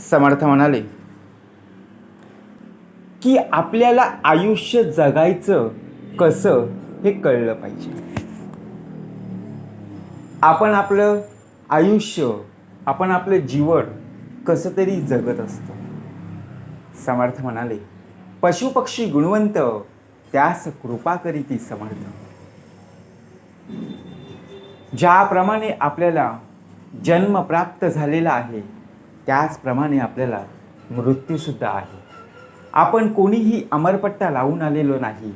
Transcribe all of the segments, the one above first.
समर्थ म्हणाले की आपल्याला आयुष्य जगायचं कसं हे कळलं पाहिजे. आपण आपलं आयुष्य आपण आपलं जीवन कसं तरी जगत असतो. समर्थ म्हणाले पशुपक्षी गुणवंत त्यास कृपा करीती समर्थ. ज्याप्रमाणे आपल्याला जन्म प्राप्त झालेला आहे त्याचप्रमाणे आपल्याला मृत्यूसुद्धा आहे. आपण कोणीही अमरपट्टा लावून आलेलो नाही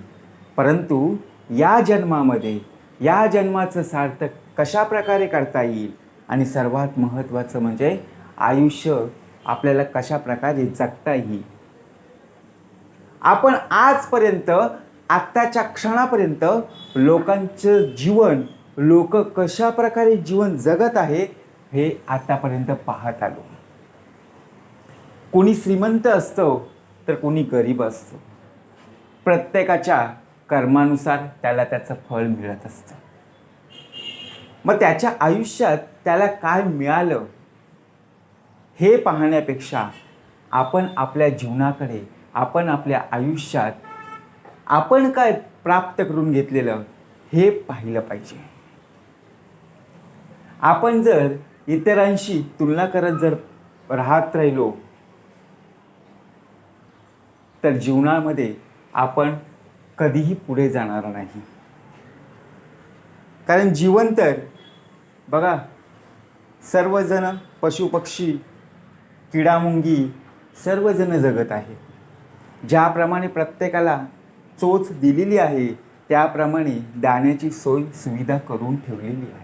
परंतु या जन्मामध्ये या जन्माचं सार्थक कशा प्रकारे करता येईल आणि सर्वात महत्त्वाचं म्हणजे आयुष्य आपल्याला कशा प्रकारे जगता येईल. आपण आजपर्यंत आत्ताच्या क्षणापर्यंत लोकांचं जीवन लोक कशा प्रकारे जीवन जगत आहेत हे आतापर्यंत पाहत आलो. कोणी श्रीमंत असतो तर कोणी गरीब असतो. प्रत्येकाच्या कर्मानुसार त्याला त्याचं फळ मिळत असतं. मग त्याच्या आयुष्यात त्याला काय मिळालं? हे पाहण्यापेक्षा आपण आपल्या जीवनाकडे आपण आपल्या आयुष्यात आपण काय प्राप्त करून घेतलेलं हे पाहिलं पाहिजे. आपण जर इतरांशी तुलना करत जर राहत राहिलो तर जीवनामध्ये आपण कधीही पुढे जाणार नाही. कारण जीवन तर बघा सर्वजण पशुपक्षी किडामुंगी सर्वजण जगत आहे ज्याप्रमाणे प्रत्येकाला चोच दिलेली आहे त्याप्रमाणे दाण्याची सोय सुविधा करून ठेवलेली आहे.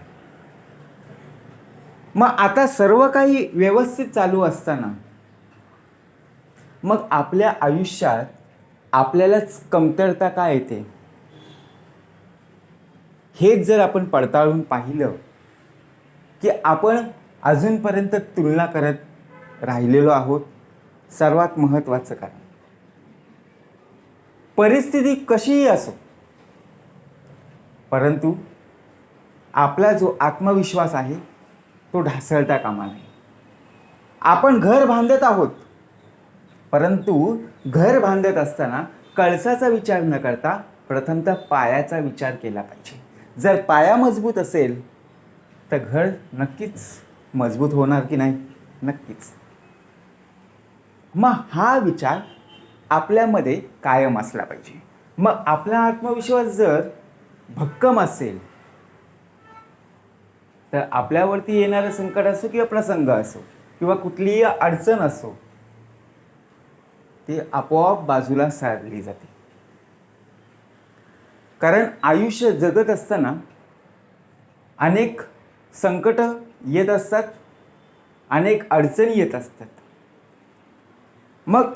मग आता सर्व काही व्यवस्थित चालू असताना मग आपल्या आयुष्यात आपल्यालाच कमतरता काय येते? हेच जर आपण पडताळून पाहिलं की आपण अजूनपर्यंत तुलना करत राहिलेलो आहोत सर्वात महत्त्वाचं कारण. परिस्थिती कशीही असो परंतु आपला जो आत्मविश्वास आहे तो ढासळता कामा नये. आपण घर बांधत आहोत परंतु घर बांधत असताना कळसाचा विचार न करता प्रथमतः पायाचा विचार केला पाहिजे. जर पाया मजबूत असेल तर घर नक्कीच मजबूत होणार की नाही? नक्कीच. मग हा विचार आपल्यामध्ये कायम असला पाहिजे. मग आपला आत्मविश्वास जर भक्कम असेल तर आपल्यावरती येणारं संकट असो किंवा प्रसंग असो किंवा कुठलीही अडचण असो ती आपोआप बाजूला सारली जाते. कारण आयुष्य जगत असताना अनेक संकट येत असतात अनेक अडचणी येत असतात. मग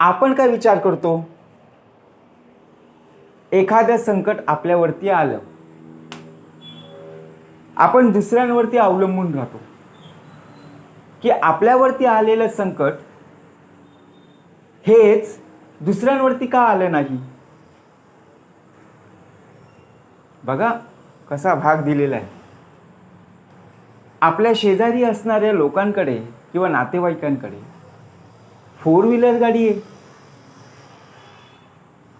आपण काय विचार करतो? एखादं संकट आपल्यावरती आलं आपण दुसऱ्यांवरती अवलंबून राहतो. की आपल्यावरती आलेलं संकट हेच दुसऱ्यांवरती का आलं नाही? बघा कसा भाग दिलेला आहे. आपल्या शेजारी असणाऱ्या लोकांकडे किंवा नातेवाईकांकडे फोर व्हीलर गाडी आहे.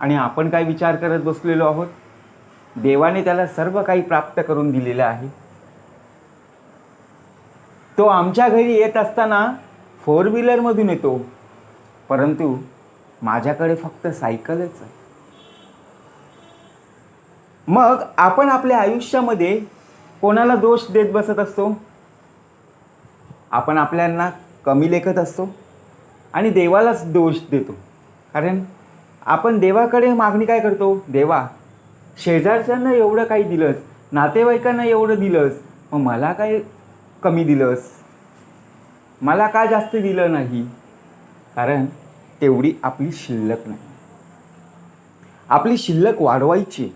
आणि आपण काय विचार करत बसलेलो आहोत? देवाने त्याला सर्व काही प्राप्त करून दिलेलं आहे. तो आमच्या घरी येत असताना फोर व्हीलरमधून येतो. परंतु माझ्याकडे फक्त सायकलच आहे. मग आपण आपल्या आयुष्यामध्ये कोणाला दोष देत बसत असतो? आपण आपल्यांना कमी लेखत असतो आणि देवालाच दोष देतो. कारण आपण देवाकडे मागणी काय करतो? देवा शेजारच्यांना एवढं काही दिलंस नातेवाईकांना एवढं दिलंस मग मला काय कमी दिलंस? मला का जास्त दिलं नाही? कारण तेवढी आपली शिल्लक नाही. आपली शिल्लक वाढवायची.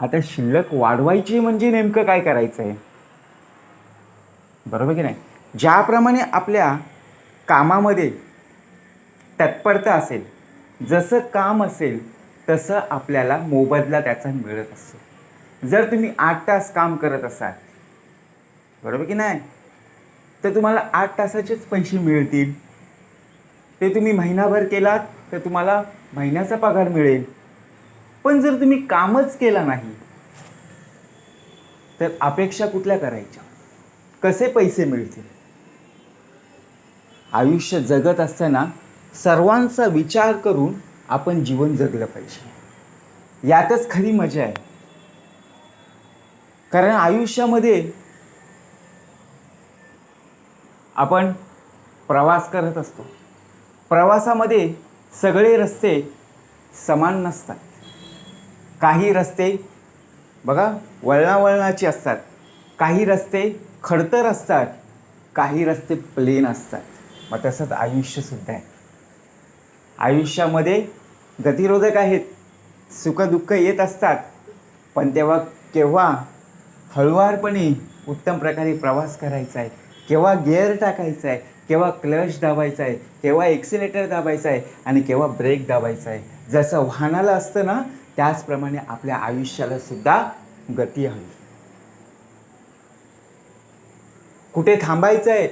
आता शिल्लक वाढवायची म्हणजे नेमकं काय करायचं आहे बरोबर की नाही? ज्याप्रमाणे आपल्या कामामध्ये तत्परता असेल जसं काम असेल तसं आपल्याला मोबदला त्याचा मिळत असतो. जर तुम्ही आठ तास काम करत असाल बरोबर की नाही? तर तुम्हाला आठ तासाचेच पैसे मिळतील. ते तुम्ही महिनाभर केलात तर तुम्हाला महिन्याचा पगार मिळेल. पण जर तुम्ही कामच केला नाही तर अपेक्षा कुठल्या करायच्या? कसे पैसे मिळतील? आयुष्य जगत असताना सर्वांचा विचार करून आपण जीवन जगलं पाहिजे. यातच खरी मजा आहे. कारण आयुष्यामध्ये आपण प्रवास करत असतो. प्रवासामध्ये सगळे रस्ते समान नसतात. काही रस्ते बघा वळणावळणाचे असतात. काही रस्ते खडतर असतात. काही रस्ते प्लेन असतात. मग तसंच आयुष्यसुद्धा आहे. आयुष्यामध्ये गतिरोधक आहेत. सुखदुःख येत असतात. पण तेव्हा केव्हा हळुवारपणे उत्तम प्रकारे प्रवास करायचा आहे केव्हा गेअर टाकायचा आहे केव्हा क्लच दाबायचा आहे केव्हा एक्सिलेटर दाबायचा आहे आणि केव्हा ब्रेक दाबायचा आहे. जसं वाहनाला असतं ना त्याचप्रमाणे आपल्या आयुष्याला सुद्धा गती हवी. कुठे थांबायचं आहे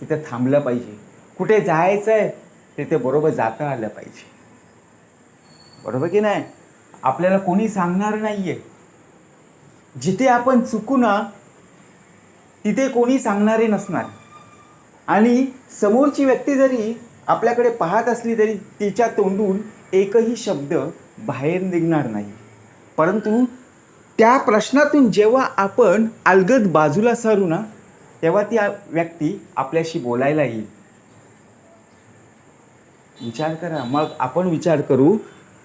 तिथं थांबलं पाहिजे. कुठे जायचं आहे तिथे बरोबर जाता आलं पाहिजे. बरोबर की नाही? आपल्याला कोणी सांगणार नाही आहे जिथे आपण चुकू ना तिथे कोणी सांगणारे नसणार. आणि समोरची व्यक्ती जरी आपल्याकडे पाहत असली तरी तिच्या तोंडून एकही शब्द बाहेर निघणार नाही. परंतु त्या प्रश्नातून जेव्हा आपण अलगद बाजूला सरू ना तेव्हा ती व्यक्ती आपल्याशी बोलायला येईल. विचार करा. मग आपण विचार करू.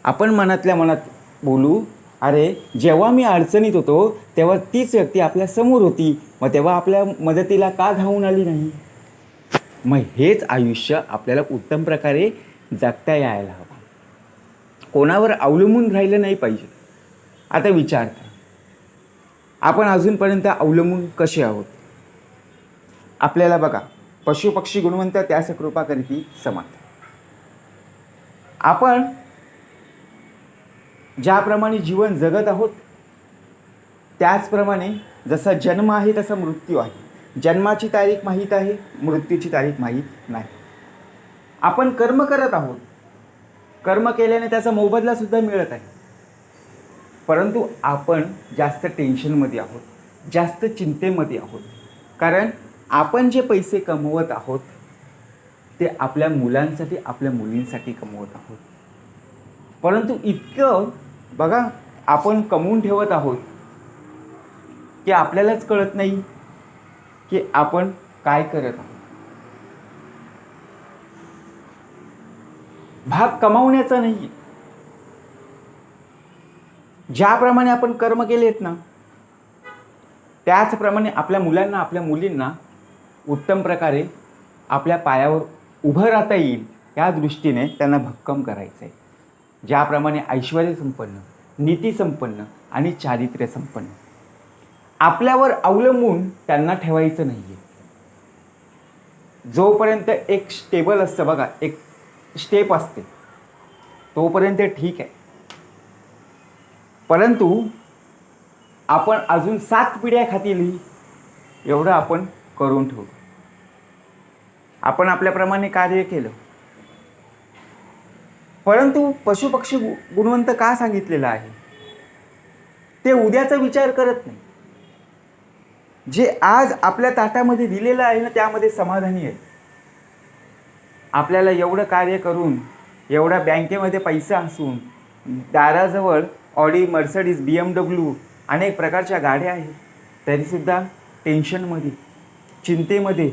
आपण मनातल्या मनात बोलू अरे जेव्हा मी अडचणीत होतो तेव्हा तीच व्यक्ती आपल्यासमोर होती. मग तेव्हा आपल्या मदतीला का धावून आली नाही? मग हेच आयुष्य आपल्याला उत्तम प्रकारे जगता यायला हवं. कोणावर अवलंबून राहिलं नाही पाहिजे. आता विचार आपण अजूनपर्यंत अवलंबून कसे आहोत? आपल्याला बघा पशुपक्षी गुणवंत त्यास कृपा करीती समान आपण ज्याप्रमाणे जीवन जगत आहोत त्याचप्रमाणे जसा जन्म आहे तसा मृत्यू आहे. जन्माची तारीख माहीत आहे मृत्यूची तारीख माहीत नाही. आपण कर्म करत आहोत. कर्म केल्याने त्याचा मोबदलासुद्धा मिळत आहे. परंतु आपण जास्त टेन्शनमध्ये आहोत जास्त चिंतेमध्ये आहोत. कारण आपण जे पैसे कमवत आहोत ते आपल्या मुलांसाठी आपल्या मुलींसाठी कमवत आहोत. परंतु इतकं बघा आपण कमवून ठेवत आहोत की आपल्यालाच कळत नाही. की आपण काय करत आहोत. भाग कमावण्याचा नाही ज्याप्रमाणे आपण कर्म केलेत ना त्याचप्रमाणे आपल्या मुलांना आपल्या मुलींना उत्तम प्रकारे आपल्या पायावर उभं राहता येईल या दृष्टीने त्यांना भक्कम करायचं आहे ज्याप्रमाणे ऐश्वर संपन्न नीती संपन्न आणि चारित्र्य संपन्न. आपल्यावर अवलंबून त्यांना ठेवायचं नाही आहे जोपर्यंत एक स्टेबल असतं बघा एक स्टेप असते तोपर्यंत ठीक आहे. परंतु आपण अजून सात पिढ्या खातील एवढं आपण करून ठेवू. आपण आपल्याप्रमाणे कार्य केलं. परंतु पशुपक्षी गु- गुणवंत का सांगितलेलं आहे? ते उद्याचा विचार करत नाही. जे आज आपल्या ताटामध्ये दिलेलं आहे ना त्यामध्ये समाधानी आहे आपल्याला एवढं कार्य करून एवढा बँकेमध्ये पैसा असून दाराजवळ Audi Mercedes B M W अनेक प्रकारच्या गाड्या आहेत. तरीसुद्धा टेन्शनमध्ये चिंतेमध्ये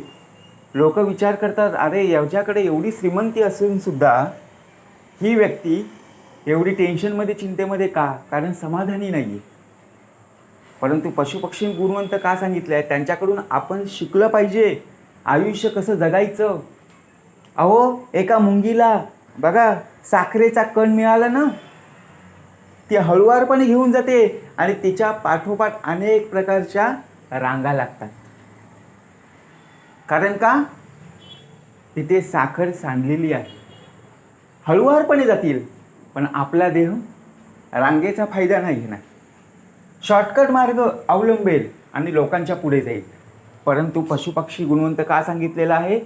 लोक विचार करतात अरे याच्याकडे एवढी श्रीमंती असूनसुद्धा ही व्यक्ती एवढी टेन्शनमध्ये चिंतेमध्ये का? कारण समाधानी नाही आहे परंतु पशुपक्षी गुणवंत का सांगितलं आहे त्यांच्याकडून आपण शिकलं पाहिजे. आयुष्य कसं जगायचं? अहो एका मुंगीला बघा साखरेचा कण मिळाला ना? ती हळुवारपणे घेऊन जाते आणि तिच्या पाठोपाठ अनेक प्रकारच्या रांगा लागतात. कारण का? तिथे साखर सांडलेली आहे. हळुवारपणे जातील पण आपला देह रांगेचा फायदा नाही घेणार. शॉर्टकट मार्ग अवलंबेल आणि लोकांच्या पुढे जाईल. परंतु पशुपक्षी गुणवंत का सांगितलेलं आहे?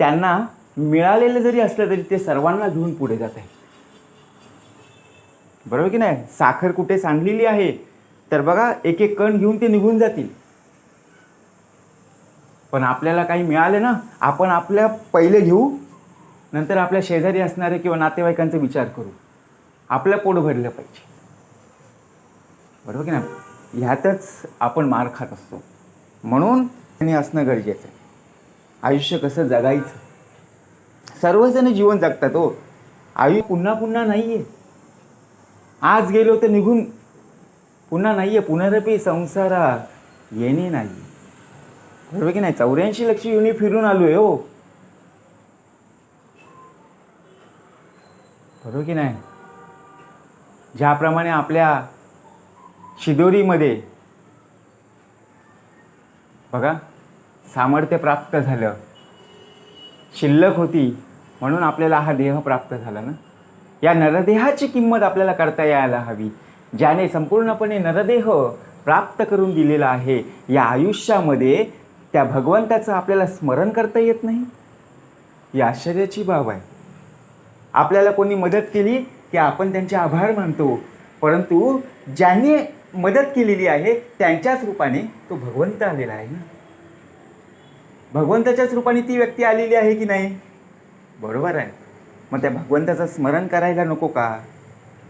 त्यांना मिळालेलं जरी असलं तरी ते सर्वांना घेऊन पुढे जात आहे बरोबर की नाही? साखर कुठे सांडलेली आहे? तर बघा एक एक कण घेऊन ते निघून जातील. पण आपल्याला काही मिळालं ना आपण आपल्या पहिले घेऊ नंतर आपल्या शेजारी असणारे किंवा नातेवाईकांचा विचार करू. आपलं पोट भरलं पाहिजे. बरोबर की नाही? ह्यातच आपण मार खात असतो. म्हणून त्यांनी असणं गरजेचं आहे. आयुष्य कसं जगायचं? सर्वजण जीवन जगतात हो. आयु पुन्हा पुन्हा नाही आहे आज गेलो तर निघून पुन्हा नाही आहे पुनरपी संसारा येणे नाही बरोबर की नाही? चौऱ्याऐंशी लक्ष युनी फिरून आलोय हो. बरोबर की नाही? ज्याप्रमाणे आपल्या शिदोरीमध्ये बघा सामर्थ्य प्राप्त झालं. शिल्लक होती म्हणून आपल्याला हा देह प्राप्त झाला ना? या नरदेहाची किंमत आपल्याला करता यायला हवी ज्याने संपूर्णपणे नरदेह प्राप्त करून दिलेला आहे. या आयुष्यामध्ये त्या भगवंताचं आपल्याला स्मरण करता येत नाही? ही आश्चर्याची बाब आहे. आपल्याला कोणी मदत केली की आपण त्यांचे आभार मानतो परंतु ज्याने मदत केलेली आहे त्यांच्याच रूपाने तो भगवंत आलेला आहे ना? भगवंताच्याच रूपाने ती व्यक्ती आलेली आहे की नाही? बरोबर आहे. मग त्या भगवंताचं स्मरण करायला नको का?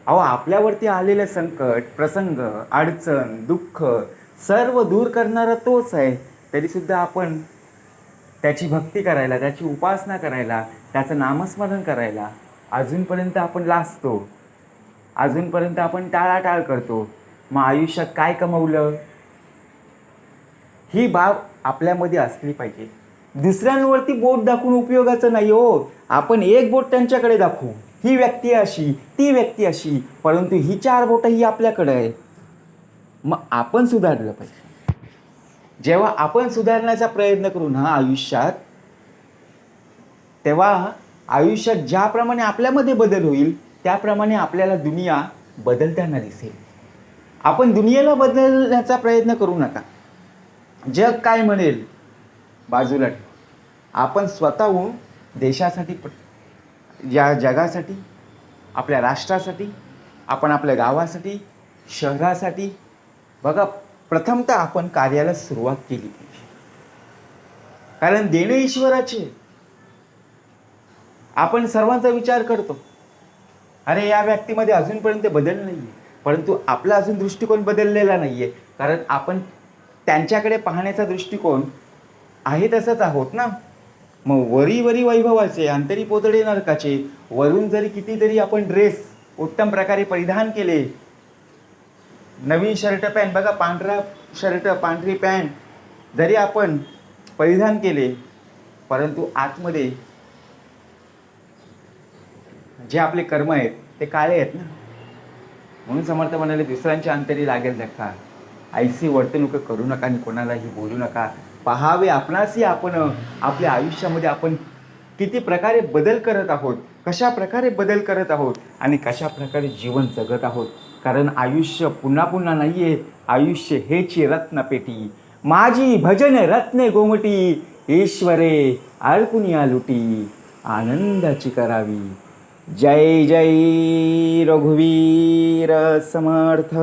अहो आपल्यावरती आलेलं संकट प्रसंग अडचण दुःख सर्व दूर करणारा तोच आहे. तरीसुद्धा आपण त्याची भक्ती करायला त्याची उपासना करायला त्याचं नामस्मरण करायला अजूनपर्यंत आपण लाजतो. अजूनपर्यंत आपण टाळाटाळ करतो. मग आयुष्यात काय कमवलं? ही बाब आपल्यामध्ये असली पाहिजे. दुसऱ्यांवरती बोट दाखवून उपयोगाचं नाही हो. आपण एक बोट त्यांच्याकडे दाखवू. ही व्यक्ती अशी ती व्यक्ती अशी परंतु ही चार बोटं ही आपल्याकडे आहे. मग आपण सुधारलं पाहिजे. जेव्हा आपण सुधारण्याचा प्रयत्न करू ना आयुष्यात तेव्हा आयुष्यात ज्याप्रमाणे आपल्यामध्ये बदल होईल त्याप्रमाणे आपल्याला दुनिया बदलताना दिसेल. आपण दुनियेला बदलण्याचा प्रयत्न करू नका. जग काय म्हणेल? बाजूला ठेवा. आपण स्वतःहून देशासाठी या जगासाठी आपल्या राष्ट्रासाठी आपण आपल्या गावासाठी शहरासाठी बघा प्रथमतः आपण कार्याला सुरुवात केली पाहिजे. कारण देणे ईश्वराचे आपण सर्वांचा विचार करतो. अरे या व्यक्तीमध्ये अजूनपर्यंत बदल नाही आहे परंतु आपला अजून दृष्टिकोन बदललेला नाही आहे कारण आपण त्यांच्याकडे पाहण्याचा दृष्टिकोन आहे तसंच आहोत ना? मग वरी वरी वैभवाचे अंतरी पोतडे नरकाचे वरून जरी कितीतरी आपण ड्रेस उत्तम प्रकारे परिधान केले. नवीन शर्ट पॅन्ट बघा पांढरा शर्ट पांढरी पॅन्ट जरी आपण परिधान केले परंतु आतमध्ये जे आपले कर्म आहेत ते काळे आहेत ना? म्हणून समर्थ म्हणाले दुसऱ्यांच्या अंतरी लागेल धक्का आईसी वर्तणूक करू नका आणि कोणालाही बोलू नका. पहावे आपणासही आपण आपल्या आयुष्यामध्ये आपण किती प्रकारे बदल करत आहोत कशा प्रकारे बदल करत आहोत आणि कशा प्रकारे जीवन जगत आहोत. कारण आयुष्य पुन्हा पुन्हा नाही आहे आयुष्य हेची रत्नपेटी. माझी भजन रत्ने गोमटी ईश्वरे अर्पुनिया लुटी आनंदाची करावी. जय जय रघुवीर समर्थ।